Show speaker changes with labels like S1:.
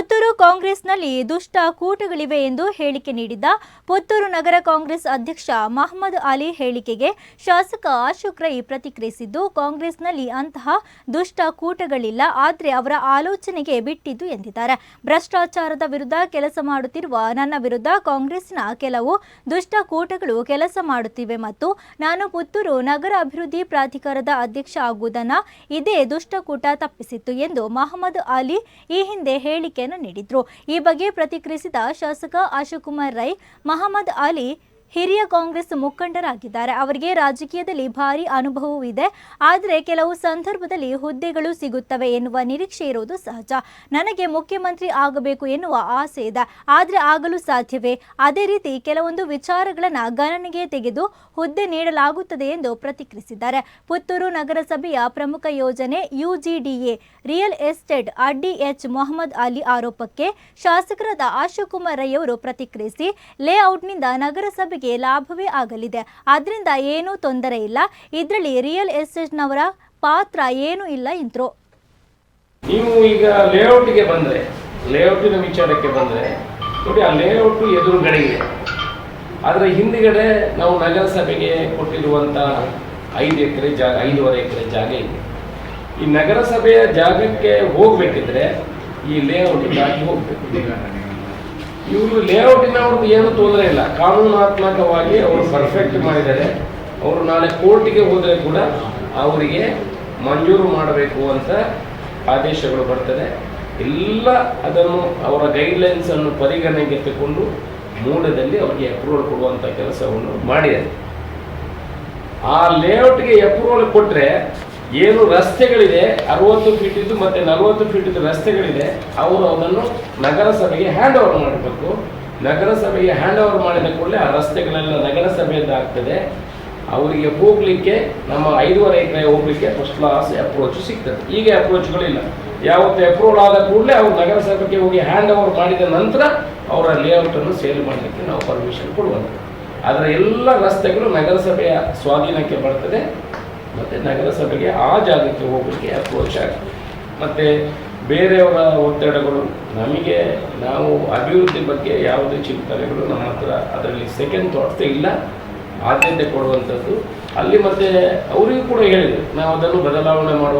S1: ಪುತ್ತೂರು ಕಾಂಗ್ರೆಸ್ನಲ್ಲಿ ದುಷ್ಟ ಕೂಟಗಳಿವೆ ಎಂದು ಹೇಳಿಕೆ ನೀಡಿದ್ದ ಪುತ್ತೂರು ನಗರ ಕಾಂಗ್ರೆಸ್ ಅಧ್ಯಕ್ಷ ಮಹಮ್ಮದ್ ಅಲಿ ಹೇಳಿಕೆಗೆ ಶಾಸಕ ಅಶೋಕ್ ರೈ ಪ್ರತಿಕ್ರಿಯಿಸಿದ್ದು, ಕಾಂಗ್ರೆಸ್ನಲ್ಲಿ ಅಂತಹ ದುಷ್ಟ ಕೂಟಗಳಿಲ್ಲ, ಆದರೆ ಅವರ ಆಲೋಚನೆಗೆ ಬಿಟ್ಟಿದ್ದು ಎಂದಿದ್ದಾರೆ. ಭ್ರಷ್ಟಾಚಾರದ ವಿರುದ್ಧ ಕೆಲಸ ಮಾಡುತ್ತಿರುವ ನನ್ನ ವಿರುದ್ಧ ಕಾಂಗ್ರೆಸ್ನ ಕೆಲವು ದುಷ್ಟ ಕೂಟಗಳು ಕೆಲಸ ಮಾಡುತ್ತಿವೆ ಮತ್ತು ನಾನು ಪುತ್ತೂರು ನಗರ ಅಭಿವೃದ್ಧಿ ಪ್ರಾಧಿಕಾರದ ಅಧ್ಯಕ್ಷ ಆಗುವುದನ್ನು ಇದೇ ದುಷ್ಟಕೂಟ ತಪ್ಪಿಸಿತ್ತು ಎಂದು ಮಹಮ್ಮದ್ ಅಲಿ ಈ ಹಿಂದೆ ನೀಡಿದ್ರು. ಈ ಬಗ್ಗೆ ಪ್ರತಿಕ್ರಿಯಿಸಿದ ಶಾಸಕ ಅಶೋಕ್ ಕುಮಾರ್ ರೈ ಮಹಮ್ಮದ್ ಅಲಿ ಹಿರಿಯ ಕಾಂಗ್ರೆಸ್ ಮುಖಂಡರಾಗಿದ್ದಾರೆ. ಅವರಿಗೆ ರಾಜಕೀಯದಲ್ಲಿ ಭಾರಿ ಅನುಭವವಿದೆ ಆದರೆ ಕೆಲವು ಸಂದರ್ಭದಲ್ಲಿ ಹುದ್ದೆಗಳು ಸಿಗುತ್ತವೆ ಎನ್ನುವ ನಿರೀಕ್ಷೆ ಇರುವುದು ಸಹಜ. ನನಗೆ ಮುಖ್ಯಮಂತ್ರಿ ಆಗಬೇಕು ಎನ್ನುವ ಆಸೆ ಇದೆ. ಆದರೆ ಆಗಲು ಸಾಧ್ಯವೇ? ಅದೇ ರೀತಿ ಕೆಲವೊಂದು ವಿಚಾರಗಳನ್ನು ಗಣನೆಗೆ ತೆಗೆದು ಹುದ್ದೆ ನೀಡಲಾಗುತ್ತದೆ ಎಂದು ಪ್ರತಿಕ್ರಿಯಿಸಿದ್ದಾರೆ. ಪುತ್ತೂರು ನಗರಸಭೆಯ ಪ್ರಮುಖ ಯೋಜನೆ ಯುಜಿಡಿಎ, ರಿಯಲ್ ಎಸ್ಟೇಟ್ ಅಡ್ಡಿ ಎಚ್ ಮೊಹಮ್ಮದ್ ಅಲಿ ಆರೋಪಕ್ಕೆ ಶಾಸಕರಾದ ಅಶೋಕ್ ಕುಮಾರ್ ರೈ ಅವರು ಪ್ರತಿಕ್ರಿಯಿಸಿ, ಲೇಔಟ್ನಿಂದ ನಗರಸಭೆಗೆ ಲಾಭವೇ ಆಗಲಿದೆ. ಆದ್ರಿಂದ ಏನೂ ತೊಂದರೆ ಇಲ್ಲ. ಇದರಲ್ಲಿ ರಿಯಲ್ ಎಸ್ಟೇಟ್ನವರ ಪಾತ್ರ ಏನೂ ಇಲ್ಲ ಎಂದರು
S2: ನೀವು ಈಗ ಲೇಔಟ್ಗೆ ಬಂದರೆ, ಲೇಔಟಿನ ವಿಚಾರಕ್ಕೆ ಬಂದರೆ, ನೋಡಿ ಆ ಲೇಔಟು ಎದುರುಗಡೆ ಇದೆ. ಅದರ ಹಿಂದುಗಡೆ ನಾವು ನಗರಸಭೆಗೆ ಕೊಟ್ಟಿರುವಂಥ ಐದು ಎಕರೆ ಜಾಗ ಐದೂವರೆ ಎಕರೆ ಜಾಗ ಇದೆ. ಈ ನಗರಸಭೆಯ ಜಾಗಕ್ಕೆ ಹೋಗಬೇಕಿದ್ರೆ ಈ ಲೇಔಟ್ ದಾಟಿ ಹೋಗ್ಬೇಕು. ಇವರು ಲೇಔಟಿನ ಅವ್ರದ್ದು ಏನು ತೊಂದರೆ ಇಲ್ಲ. ಕಾನೂನಾತ್ಮಕವಾಗಿ ಅವರು ಪರ್ಫೆಕ್ಟ್ ಮಾಡಿದ್ದಾರೆ. ಅವರು ನಾಳೆ ಕೋರ್ಟಿಗೆ ಹೋದರೆ ಕೂಡ ಅವರಿಗೆ ಮಂಜೂರು ಮಾಡಬೇಕು ಅಂತ ಆದೇಶಗಳು ಬರ್ತದೆ. ಎಲ್ಲ ಅದನ್ನು ಅವರ ಗೈಡ್ಲೈನ್ಸನ್ನು ಪರಿಗಣನೆಗೆ ತಗೊಂಡು ಮೂಲದಲ್ಲಿ ಅವರಿಗೆ ಅಪ್ರೂವಲ್ ಕೊಡುವಂಥ ಕೆಲಸವನ್ನು ಮಾಡಿದ್ದಾರೆ. ಆ ಲೇಔಟ್ಗೆ ಅಪ್ರೂವಲ್ ಕೊಟ್ಟರೆ ಏನು ರಸ್ತೆಗಳಿದೆ ಅರವತ್ತು ಫೀಟಿದ್ದು ಮತ್ತು ನಲವತ್ತು ಫೀಟಿದ್ದು ರಸ್ತೆಗಳಿದೆ ಅವರು ಅದನ್ನು ನಗರಸಭೆಗೆ ಹ್ಯಾಂಡ್ ಓವರ್ ಮಾಡಬೇಕು. ನಗರಸಭೆಗೆ ಹ್ಯಾಂಡ್ ಓವರ್ ಮಾಡಿದ ಕೂಡಲೇ ಆ ರಸ್ತೆಗಳೆಲ್ಲ ನಗರಸಭೆಯಿಂದ ಆಗ್ತದೆ. ಅವರಿಗೆ ಹೋಗ್ಲಿಕ್ಕೆ, ನಮ್ಮ ಐದೂವರೆ ಎಕರೆ ಹೋಗ್ಲಿಕ್ಕೆ ಫಸ್ಟ್ ಕ್ಲಾಸ್ ಅಪ್ರೋಚ್ ಸಿಗ್ತದೆ. ಈಗ ಅಪ್ರೋಚ್ಗಳಿಲ್ಲ ಯಾವತ್ತು ಅಪ್ರೂವಲ್ ಆದ ಕೂಡಲೇ ಅವ್ರು ನಗರಸಭೆಗೆ ಹೋಗಿ ಹ್ಯಾಂಡ್ ಓವರ್ ಮಾಡಿದ ನಂತರ ಅವರ ಲೇಔಟನ್ನು ಸೇಲ್ ಮಾಡಲಿಕ್ಕೆ ನಾವು ಪರ್ಮಿಷನ್ ಕೊಡುವಂಥದ್ದು. ಅದರ ಎಲ್ಲ ರಸ್ತೆಗಳು ನಗರಸಭೆಯ ಸ್ವಾಧೀನಕ್ಕೆ ಬರ್ತದೆ. ಮತ್ತು ನಗರಸಭೆಗೆ ಆ ಜಾಗಕ್ಕೆ ಹೋಗಲಿಕ್ಕೆ ಅಪ್ರೋಚ್ ಆಗ್ತದೆ ಮತ್ತು ಬೇರೆಯವರ ಒತ್ತಡಗಳು, ನಮಗೆ ನಾವು ಅಭಿವೃದ್ಧಿ ಬಗ್ಗೆ ಯಾವುದೇ ಚಿಂತನೆಗಳು ನಮ್ಮ ಹತ್ರ ಅದರಲ್ಲಿ ಸೆಕೆಂಡ್ ಥಾಟ್ಸೇ ಇಲ್ಲ. ಆದ್ಯತೆ ಕೊಡುವಂಥದ್ದು. ಅಲ್ಲಿ ಮತ್ತೆ ಅವರಿಗೂ ಕೂಡ ಹೇಳಿದರು, ನಾವು ಅದನ್ನು ಬದಲಾವಣೆ ಮಾಡುವಂಥ